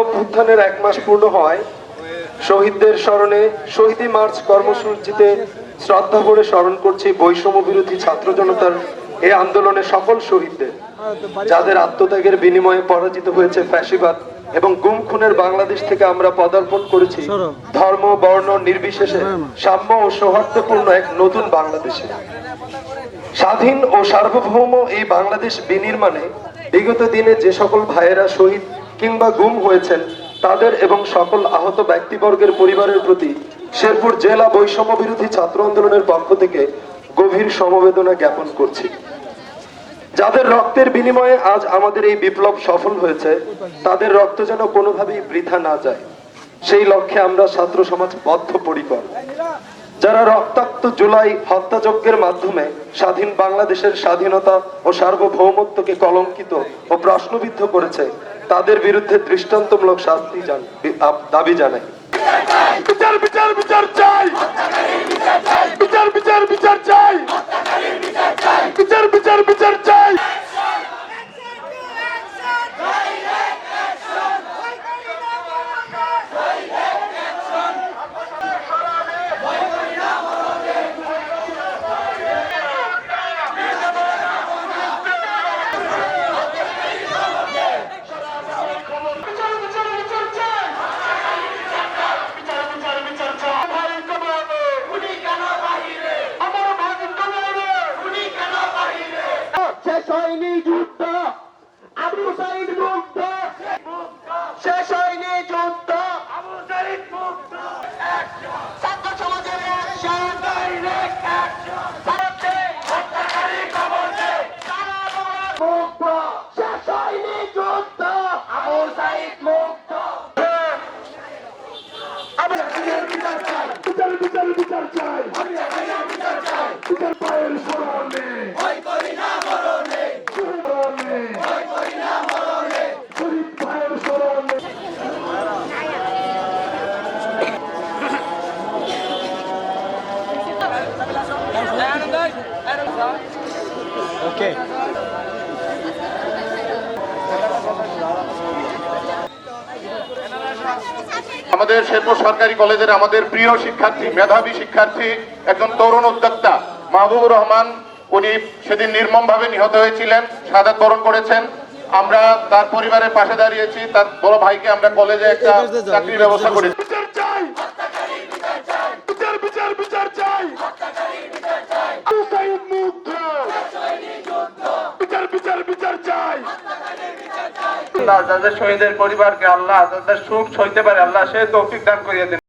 অভ্যুত্থানের এক মাস পূর্ণ হয়। শহীদদের স্মরণে শহীদি মার্চ কর্মসূচিতে শ্রদ্ধা ভরে স্মরণ করছি বৈষম্য বিরোধী ছাত্র জনতার এই আন্দোলনে সকল শহীদদের যাদের আত্মত্যাগের বিনিময়ে পরাজিত হয়েছে ফ্যাসিবাদ এবং গুম খুনের বাংলাদেশ থেকে আমরা পদার্পণ করেছি। ধর্ম বর্ণ নির্বিশেষে সাম্য ও সৌহার্দ্যপূর্ণ এক নতুন বাংলাদেশে। স্বাধীন ও সার্বভৌম এই বাংলাদেশ বিনির্মাণে বিগত দিনে যে সকল ভাইয়েরা শহীদ কিংবা গুম হয়েছেন, তাদের এবং সকল আহত ব্যক্তিবর্গের পরিবারের প্রতি শেরপুর জেলা বৈষম্য বিরোধী ছাত্র আন্দোলনের পক্ষ থেকে গভীর সমবেদনা জ্ঞাপন করছি। যাদের রক্তের বিনিময়ে আজ আমাদের এই বিপ্লব সফল হয়েছে, তাদের রক্ত যেন কোনোভাবেই বৃথা না যায়। সেই লক্ষ্যে আমরা ছাত্র সমাজ বদ্ধপরিকর। যারা রক্তাক্ত জুলাই হত্যাযজ্ঞের মাধ্যমে স্বাধীন বাংলাদেশের স্বাধীনতা ও সার্বভৌমত্বকে কলঙ্কিত ও প্রশ্নবিদ্ধ করেছে, তাদের বিরুদ্ধে দৃষ্টান্তমূলক শাস্তি দাবি জানায় বিচার বিচার বিচার চাই। হয়নি আমাদের শেরপুর সরকারি কলেজের আমাদের প্রিয় শিক্ষার্থী মেধাবী শিক্ষার্থী একজন তরুণ উদ্যোক্তা মাহবুবুর রহমান। উনি সেদিন নির্মমভাবে নিহত হয়েছিলেন সাদা বরণ করেছেন। আমরা তার পরিবারের পাশে দাঁড়িয়েছি তার বড় ভাইকে আমরা কলেজে একটা চাকরির ব্যবস্থা করেছি বিচার চাই বিচার বিচার বিচার চাই আবু সাইদ মুগ্ধ বিচার বিচার বিচার চাই আল্লাহ, যাদের শহীদের পরিবারকে আল্লাহ, যাদের সুখ সইতে পারে, আল্লাহ সে তৌফিক দান করিয়ে দেন।